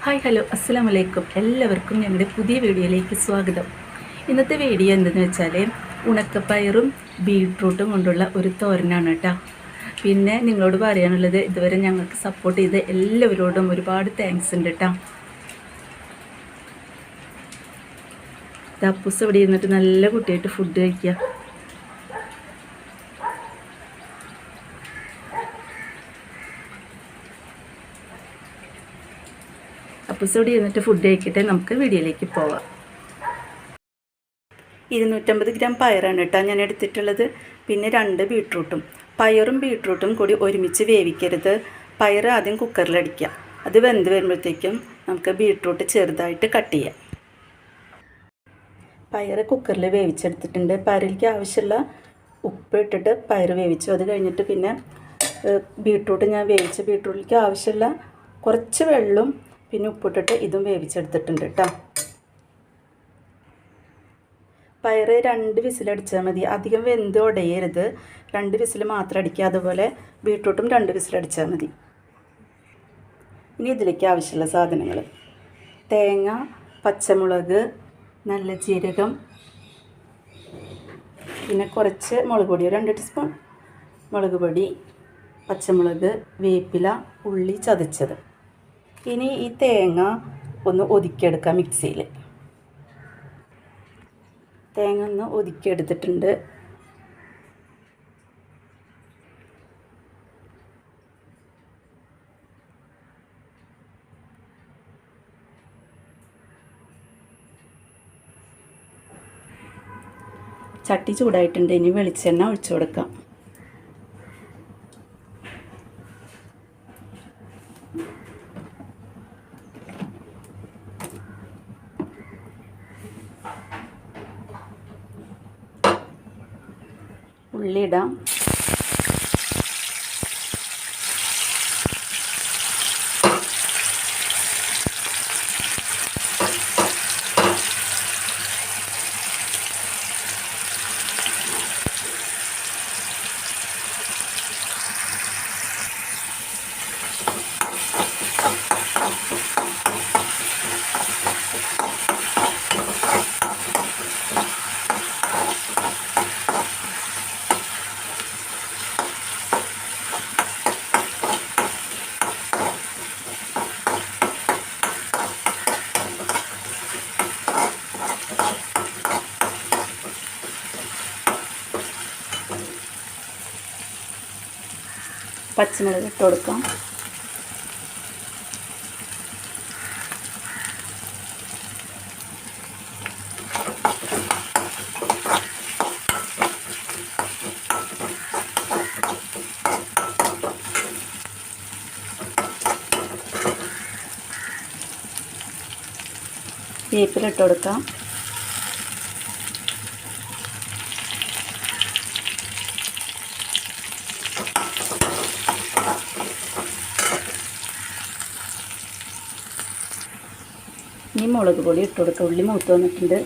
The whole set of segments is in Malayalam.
ഹായ് ഹലോ അസ്സാം വലൈക്കും എല്ലാവർക്കും ഞങ്ങളുടെ പുതിയ വീഡിയോയിലേക്ക് സ്വാഗതം. ഇന്നത്തെ വീഡിയോ എന്തെന്ന് വെച്ചാൽ ഉണക്കപ്പയറും ബീട്രൂട്ടും കൊണ്ടുള്ള ഒരു തോരനാണ് കേട്ടോ പിന്നെ നിങ്ങളോട് പറയാനുള്ളത് ഇതുവരെ ഞങ്ങൾക്ക് സപ്പോർട്ട് ചെയ്ത എല്ലാവരോടും ഒരുപാട് താങ്ക്സ് ഉണ്ട് കേട്ടോ തപ്പൂസ് ഇവിടെ ഇരുന്നിട്ട് നല്ല കുട്ടിയായിട്ട് ഫുഡ് കഴിക്കുക അപ്പൂസോടി ഇരുന്നിട്ട് ഫുഡ് കഴിക്കട്ടെ. നമുക്ക് വീഡിയോയിലേക്ക് പോവാം. ഇരുന്നൂറ്റമ്പത് ഗ്രാം പയറാണ് കേട്ടോ ഞാൻ എടുത്തിട്ടുള്ളത്. പിന്നെ രണ്ട് ബീട്രൂട്ടും. പയറും ബീട്രൂട്ടും കൂടി ഒരുമിച്ച് വേവിക്കരുത്. പയർ ആദ്യം കുക്കറിലടിക്കുക അത് വെന്ത് വരുമ്പോഴത്തേക്കും നമുക്ക് ബീട്രൂട്ട് ചെറുതായിട്ട് കട്ട് ചെയ്യാം. പയർ കുക്കറിൽ വേവിച്ചെടുത്തിട്ടുണ്ട്. പയറിലേക്ക് ആവശ്യമുള്ള ഉപ്പ് ഇട്ടിട്ട് പയർ വേവിച്ചു. അത് കഴിഞ്ഞിട്ട് പിന്നെ ബീട്രൂട്ട് ഞാൻ വേവിച്ച ബീട്രൂട്ടിലേക്ക് ആവശ്യമുള്ള കുറച്ച് വെള്ളവും പിന്നെ ഉപ്പിട്ടിട്ട് ഇതും വേവിച്ചെടുത്തിട്ടുണ്ട് കേട്ടോ പയറ് രണ്ട് വിസിലടിച്ചാൽ മതി. അധികം വെന്ത് ഉടയരുത് രണ്ട് വിസിൽ മാത്രം അടിക്കുക. അതുപോലെ ബീട്രൂട്ടും രണ്ട് വിസിലടിച്ചാൽ മതി. ഇനി ഇതിലേക്ക് ആവശ്യമുള്ള സാധനങ്ങൾ തേങ്ങ പച്ചമുളക് നല്ല ജീരകം പിന്നെ കുറച്ച് മുളക് പൊടി. രണ്ട് ടീസ്പൂൺ മുളക് പൊടി പച്ചമുളക് വേപ്പില ഉള്ളി ചതച്ചത്. ഇനി ഈ തേങ്ങ ഒന്ന് ഒതുക്കിയെടുക്കാം മിക്സിയിൽ. തേങ്ങ ഒന്ന് ഒതുക്കിയെടുത്തിട്ടുണ്ട്. ചട്ടി ചൂടായിട്ടുണ്ട്. ഇനി വെളിച്ചെണ്ണ ഒഴിച്ചു കൊടുക്കാം. ഉള്ളി പച്ചമുളക് ഇട്ട് കൊടുക്കാം. വേപ്പിലിട്ട് കൊടുക്കാം. ഇനി മുളക് പൊടി ഇട്ട് കൊടുക്കുക ഉള്ളി മൂത്ത് വന്നിട്ടുണ്ട്.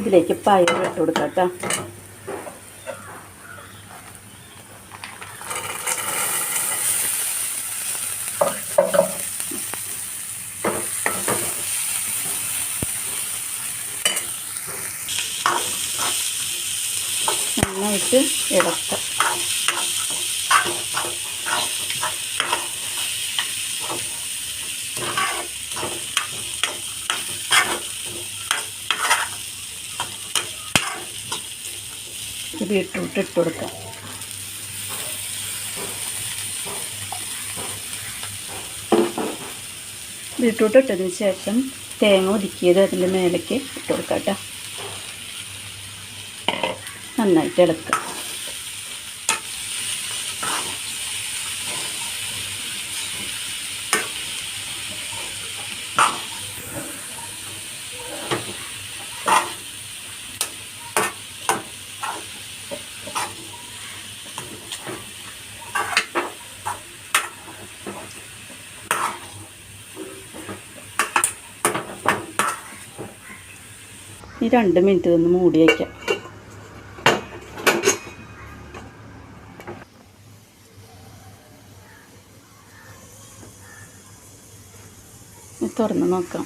ഇതിലേക്ക് പയർ ഇട്ട് കൊടുക്കാം കേട്ടോ നന്നായിട്ട് ഇളക്കാം. ബീട്രൂട്ട് ഇട്ട് കൊടുക്കാം ബീട്രൂട്ട് ഇട്ടതിന് ശേഷം തേങ്ങ ഒതുക്കിയത് അതിന്റെ മേലേക്ക് ഇട്ട് കൊടുക്കാം കേട്ടോ. നന്നായിട്ട് ഇളക്കുക. ഈ രണ്ട് മിനിറ്റ് ഒന്ന് മൂടി വയ്ക്കാം തുറന്ന് നോക്കാം.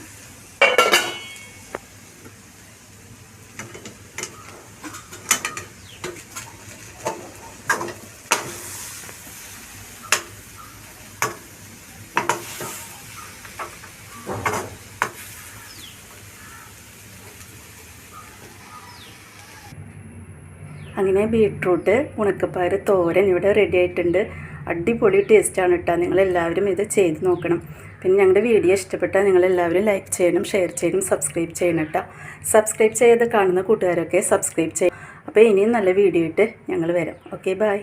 അങ്ങനെ ബീട്രൂട്ട് ഉണക്കപ്പയർ തോരൻ ഇവിടെ റെഡി ആയിട്ടുണ്ട്. അടിപൊളി ടേസ്റ്റാണ് കേട്ടോ നിങ്ങളെല്ലാവരും ഇത് ചെയ്ത് നോക്കണം. പിന്നെ ഞങ്ങളുടെ വീഡിയോ ഇഷ്ടപ്പെട്ടാൽ നിങ്ങളെല്ലാവരും ലൈക്ക് ചെയ്യണം ഷെയർ ചെയ്യണം സബ്സ്ക്രൈബ് ചെയ്യണം കേട്ടോ സബ്സ്ക്രൈബ് ചെയ്ത് കാണുന്ന കൂട്ടുകാരൊക്കെ സബ്സ്ക്രൈബ് ചെയ്യും. അപ്പോൾ ഇനിയും നല്ല വീഡിയോ ഇട്ട് ഞങ്ങൾ വരാം. Okay bye